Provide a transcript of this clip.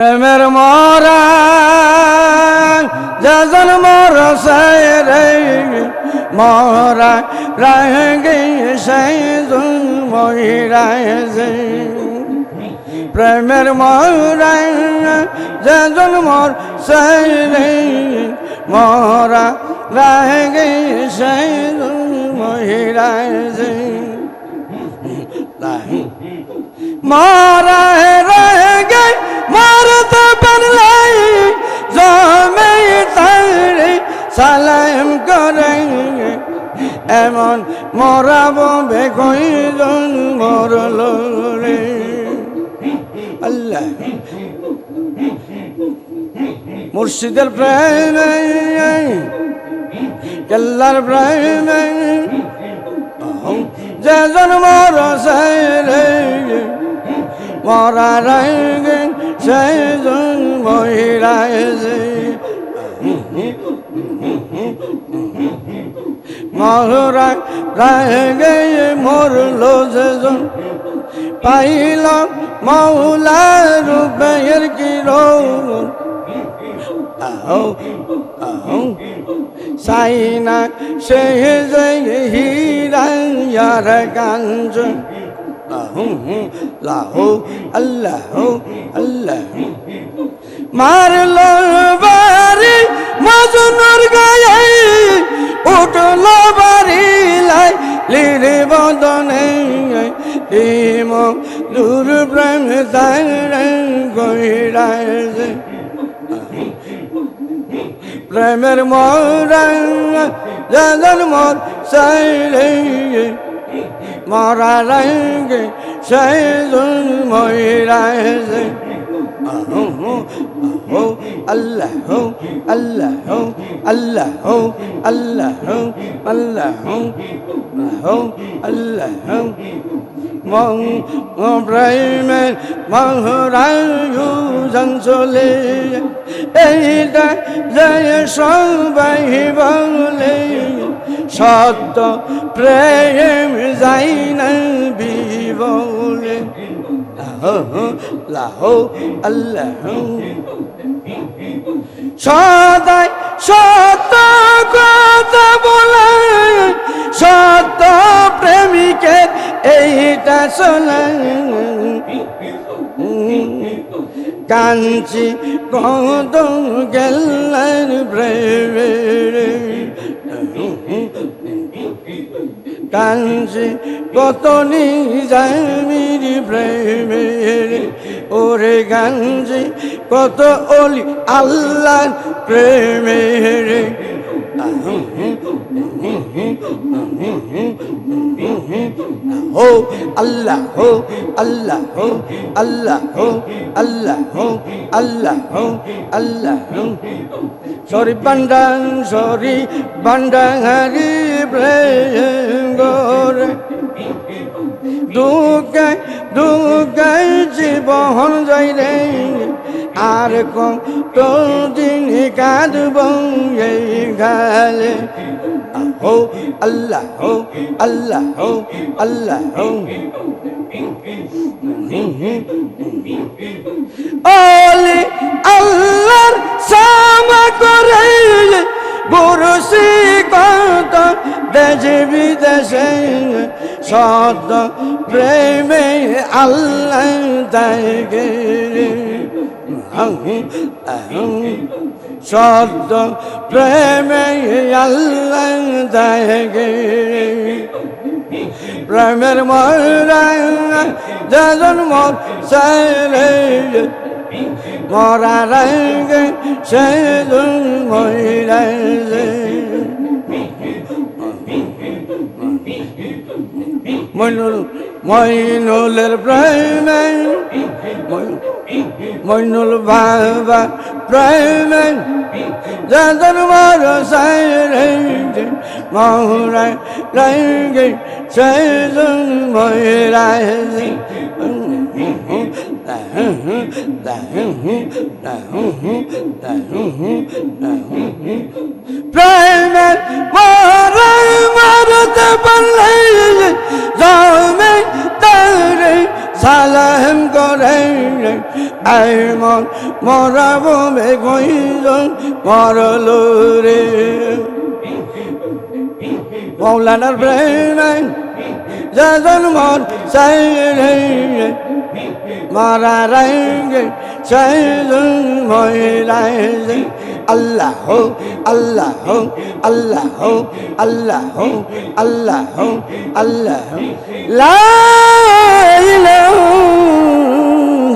প্রেমের মরা যজন মর মরা সেই মহিরায় প্রেমের মরা যজন মর মরা রাগে সেই মহিরায় মারা এমন মরাব বেকইজন মরল রে। আল্লাহ। মুর্শিদের প্রেমে কেল্লার প্রেমে যে জন্ম রে মরা রঙে সেই জন্ম রায় রাগে মরল যেজন। পাইল মৌলা রূপের কিরণ। আও আও সাইনা সে যে হীরার কাঞ্জ লাহু লাহু, আল্লাহ আল্লাহ। মারল বাড়ি মজনুর গায়ে উঠল বাড়ি লাই লিরে বদনে ইম দূর প্রেম তার গইরায় প্রেমের মরাঙ্গ জগন মোর, সাইরে মরা রঙ্গ সেই ময়রায় আল্লাহ আল্লাহ আল্লাহ আল্লাহ আল্লাহ আল্লাহ প্রেমের মহরায়ু জঞ্চলে এইটা জয় সবাই বলে। সত্য প্রেম যাই না বিবলে লাহ, আল্লাহ। সদাই সত্য কথা বলে, সত্য প্রেমিকের এইটা শোনা। কাঞ্চি কত গেলেন প্রেমে। কাঞ্চি কত নিজামির প্রেমের ওরে গাঞ্জি, কত অলি আল্লাহ প্রেমের। হো আল্লাহ হো আল্লাহ হো আল্লাহ হো আল্লাহ হো আল্লাহ। হো আল্লাহ হো সরি বান্ডাং সরি বান্ডাং হারি প্রেম গোরে দুঃখে দুঃখে জীবন যাই রে আর কম তো দিন কাঁদব এই গালে। হো আল্লাহ হো আল্লাহ। হো আল্লাহ হো ওলি দেশে বিদেশে সত প্রেমে আল্লাহ তাইগে সত্য প্রেমে আল্লাহ তাইগে প্রেমের মরা যজন মর সারে মরা রঙে সেজন মহিরায় মইনুল, মইনুলের প্রেমে মইনুল বাবা প্রেমে যাদের বড় সাইরে মহুরায় রঙে সেজন মহিরায় প্রেমের মারা মারতে পারলে সালাম করে এমন মরাবো বেগুইজন মরলো রে। মৌলানার প্রেমে যজন মন চাই রে, মারা রাইগে চাইজন ময়রাই আল্লাহ আল্লাহ আল্লাহ আল্লাহ হো আল্লাহ হো